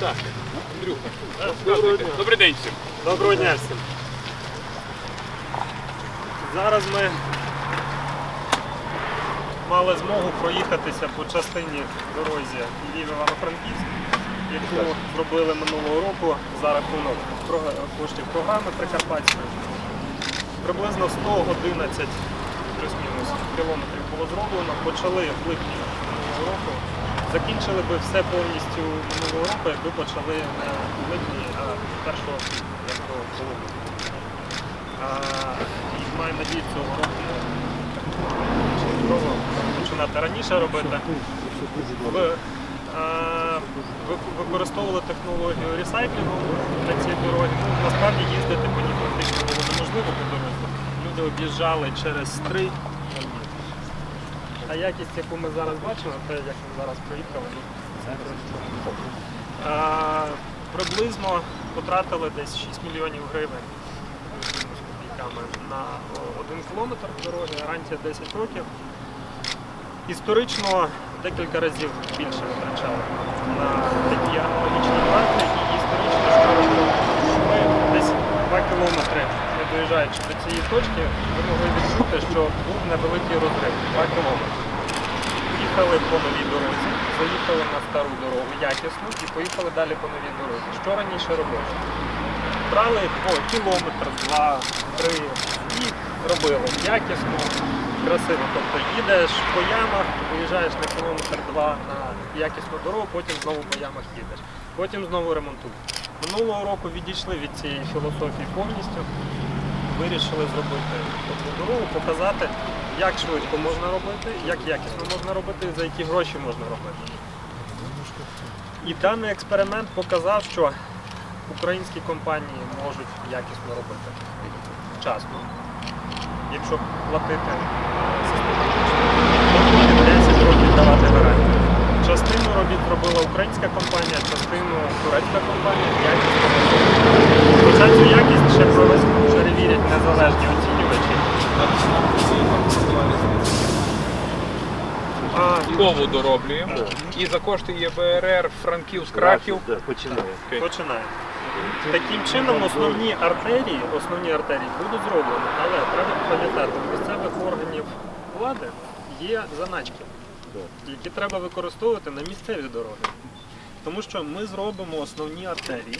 Так, Андрюха, розказуйте. Добрий день всім. Доброго дня всім. Зараз ми мали змогу проїхатися по частині дорозі львів івано франківськ яку зробили минулого року за рахунок коштів програми Прикарпатської. Приблизно 111 плюс-мінус кілометрів було зроблено. Почали в липні минулого року. Закінчили би все повністю минулого року, якби почали не в липні, а 1 якого половину. І маю надію цього року починати раніше робити. Ви, а, використовували технологію ресайклінгу на цій дорогі. Ну, насправді їздити по ній практично було неможливо по дорозі. Люди об'їжджали через стрий. А якість, яку ми зараз бачимо, те, як ми зараз проїхали, а, приблизно потратили десь 6 мільйонів гривень на один кілометр дороги, гарантія 10 років. Історично декілька разів більше витрачали на такі аналогічні проекти і історично, що ми десь 2 кілометри, не доїжджаючи до цієї точки, ви могли відчути, що був невеликий розрив 2 кілометри. Їхали по новій дорозі, заїхали на стару дорогу якісно і поїхали далі по новій дорозі. Що раніше робили? Брали по кілометр, два, три і робили якісно, красиво. Тобто їдеш по ямах, виїжджаєш на кілометр два на якісну дорогу, потім знову по ямах їдеш. Потім знову ремонтуєш. Минулого року відійшли від цієї філософії повністю. Вирішили зробити таку дорогу, показати, як швидко можна робити, як якісно можна робити, за які гроші можна робити. І даний експеримент показав, що українські компанії можуть якісно робити вчасно, якщо платити систематично. 10 років давати гарантію. Частину робіт зробила українська компанія, частину турецька компанія, робила. Хоча цю якість ще провес- перевірять незалежні оцінювачі. Кову дороблюємо. І за кошти ЄБРР Франківськ Краків. Да, починає. Таким чином основні артерії, основні артерії будуть зроблені, але треба пам'ятати, у місцевих органів влади є заначки, які треба використовувати на місцеві дороги. Тому що ми зробимо основні артерії,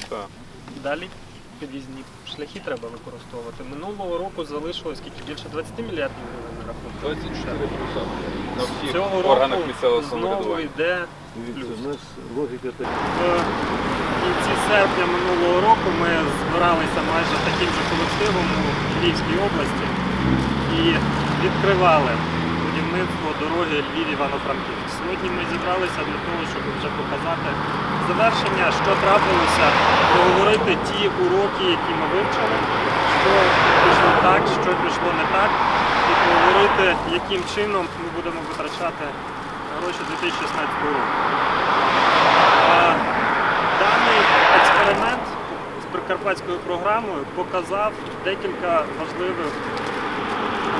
далі під'їзні шляхи треба використовувати. Минулого року залишилось скільки більше 20 мільярдів гривень на рахунку. 24 плюса на всіх Цього органах року місцевого знову самоврядування. йде Дивіться, у нас логіка така. В кінці серпня минулого року ми збиралися майже таким же колективом у Львівській області і відкривали будівництво дороги Львів-Івано-Франківськ. Сьогодні ми зібралися для того, щоб вже показати завершення, що трапилося, поговорити ті уроки, які ми вивчили, що пішло так, що пішло не так, і поговорити, яким чином ми будемо витрачати гроші 2016 року. Даний експеримент з прикарпатською програмою показав декілька важливих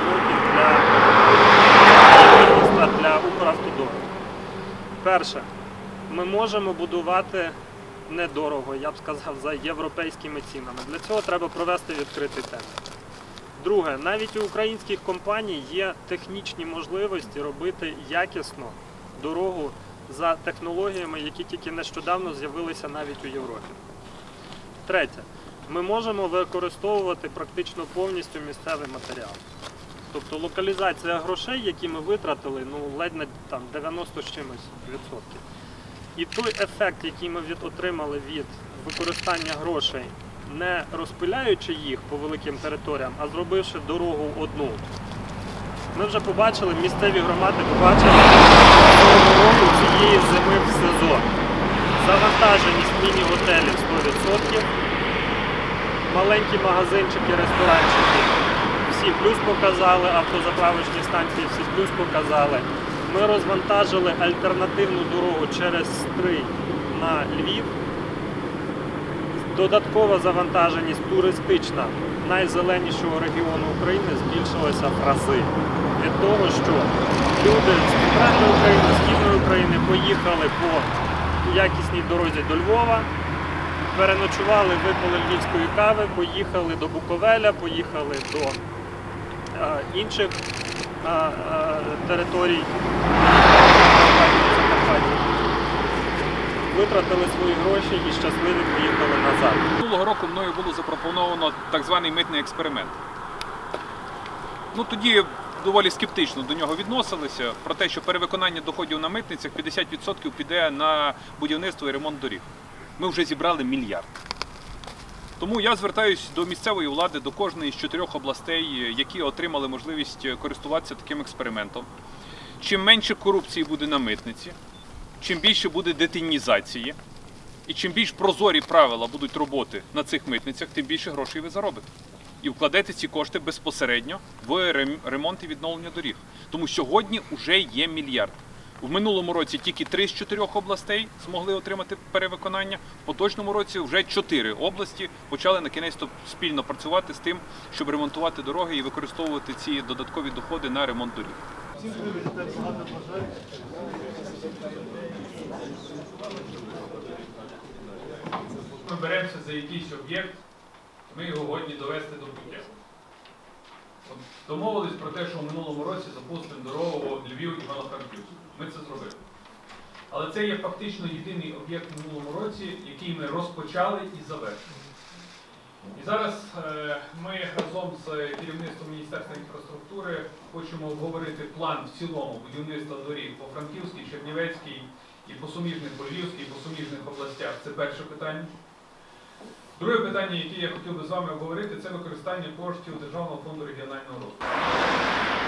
уроків для Перше, ми можемо будувати недорого, я б сказав, за європейськими цінами. Для цього треба провести відкритий тендер. Друге, навіть у українських компаній є технічні можливості робити якісно дорогу за технологіями, які тільки нещодавно з'явилися навіть у Європі. Третє, ми можемо використовувати практично повністю місцевий матеріал. Тобто локалізація грошей, які ми витратили, ну ледь на там 90 з чимось відсотків. І той ефект, який ми від, отримали від використання грошей, не розпиляючи їх по великим територіям, а зробивши дорогу одну. Ми вже побачили, місцеві громади побачили року цієї зими в сезон. Завантаженість міні-готелів 100%, маленькі магазинчики, ресторанчики всі плюс показали, автозаправочні станції всі плюс показали. Ми розвантажили альтернативну дорогу через Стрий на Львів. Додаткова завантаженість туристична найзеленішого регіону України збільшилася в рази. Від того, що люди з центральної України, східної України поїхали по якісній дорозі до Львова. Переночували, випили львівської кави, поїхали до Буковеля, поїхали до інших е, е, територій. Витратили свої гроші і щасливі поїхали назад. Минулого року мною було запропоновано так званий митний експеримент. Ну тоді доволі скептично до нього відносилися про те, що перевиконання доходів на митницях 50% піде на будівництво і ремонт доріг. Ми вже зібрали мільярд. Тому я звертаюся до місцевої влади, до кожної з чотирьох областей, які отримали можливість користуватися таким експериментом. Чим менше корупції буде на митниці, чим більше буде детінізації, і чим більш прозорі правила будуть роботи на цих митницях, тим більше грошей ви заробите. І вкладете ці кошти безпосередньо в ремонт і відновлення доріг. Тому сьогодні вже є мільярд. В минулому році тільки три з чотирьох областей змогли отримати перевиконання. В поточному році вже чотири області почали на кінець спільно працювати з тим, щоб ремонтувати дороги і використовувати ці додаткові доходи на ремонт доріг. Ми беремося за якийсь об'єкт, ми його годні довести до пуття. Домовились про те, що в минулому році запустимо дорогу Львів Івано-Франківськ. Ми це зробили. Але це є фактично єдиний об'єкт в минулому році, який ми розпочали і завершили. І зараз е, ми разом з керівництвом Міністерства інфраструктури хочемо обговорити план в цілому будівництва доріг по Франківській, Чернівецькій і по суміжних по Львівській, і по суміжних областях. Це перше питання. Друге питання, яке я хотів би з вами обговорити, це використання коштів Державного фонду регіонального розвитку.